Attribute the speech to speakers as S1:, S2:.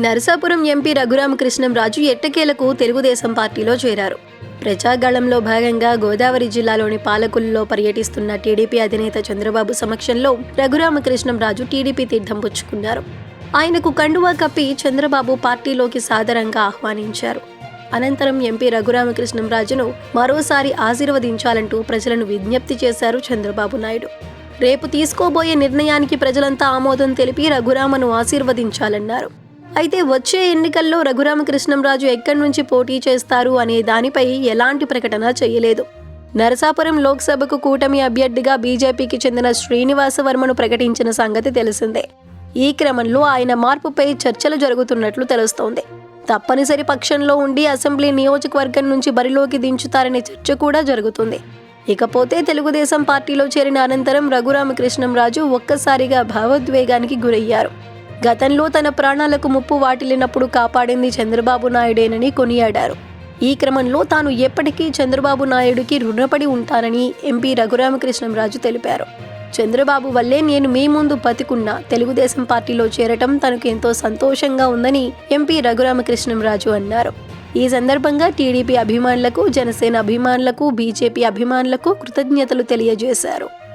S1: Narasapuram MP Raghurama Krishnam Raju ఎట్టకేలకు తెలుగుదేశం పార్టీలో చేరారు. ప్రజాగళంలో భాగంగా గోదావరి జిల్లాలోని పాలకుల్లో పర్యటిస్తున్న టీడీపీ అధినేత చంద్రబాబు సమక్షంలో రఘురామకృష్ణంరాజు టీడీపీ తీర్థం పుచ్చుకున్నారు. ఆయనకు కండువా కప్పి చంద్రబాబు పార్టీలోకి సాదరంగా ఆహ్వానించారు. అనంతరం ఎంపీ రఘురామకృష్ణంరాజును మరోసారి ఆశీర్వదించాలంటూ ప్రజలను విజ్ఞప్తి చేశారు చంద్రబాబు నాయుడు. రేపు తీసుకోబోయే నిర్ణయానికి ప్రజలంతా ఆమోదం తెలిపి రఘురామను ఆశీర్వదించాలన్నారు. అయితే వచ్చే ఎన్నికల్లో రఘురామకృష్ణంరాజు ఎక్కడి నుంచి పోటీ చేస్తారు అనే దానిపై ఎలాంటి ప్రకటన చేయలేదు. నరసాపురం లోక్సభకు కూటమి అభ్యర్థిగా బీజేపీకి చెందిన శ్రీనివాసవర్మను ప్రకటించిన సంగతి తెలిసిందే. ఈ క్రమంలో ఆయన మార్పుపై చర్చలు జరుగుతున్నట్లు తెలుస్తోంది. తప్పనిసరి పక్షంలో ఉండి అసెంబ్లీ నియోజకవర్గం నుంచి బరిలోకి దించుతారనే చర్చ కూడా జరుగుతుంది. ఇకపోతే తెలుగుదేశం పార్టీలో చేరిన అనంతరం రఘురామకృష్ణంరాజు ఒక్కసారిగా భావోద్వేగానికి గురయ్యారు. గతంలో తన ప్రాణాలకు ముప్పు వాటిల్లినప్పుడు కాపాడింది చంద్రబాబు నాయుడేనని కొనియాడారు. ఈ క్రమంలో తాను ఎప్పటికీ చంద్రబాబు నాయుడికి రుణపడి ఉంటానని ఎంపీ రఘురామకృష్ణంరాజు తెలిపారు. చంద్రబాబు వల్లే నేను మీ ముందు బతికున్న తెలుగుదేశం పార్టీలో చేరటం తనకు ఎంతో సంతోషంగా ఉందని ఎంపీ రఘురామకృష్ణంరాజు అన్నారు. ఈ సందర్భంగా టీడీపీ అభిమానులకు జనసేన అభిమానులకు బీజేపీ అభిమానులకు కృతజ్ఞతలు తెలియజేశారు.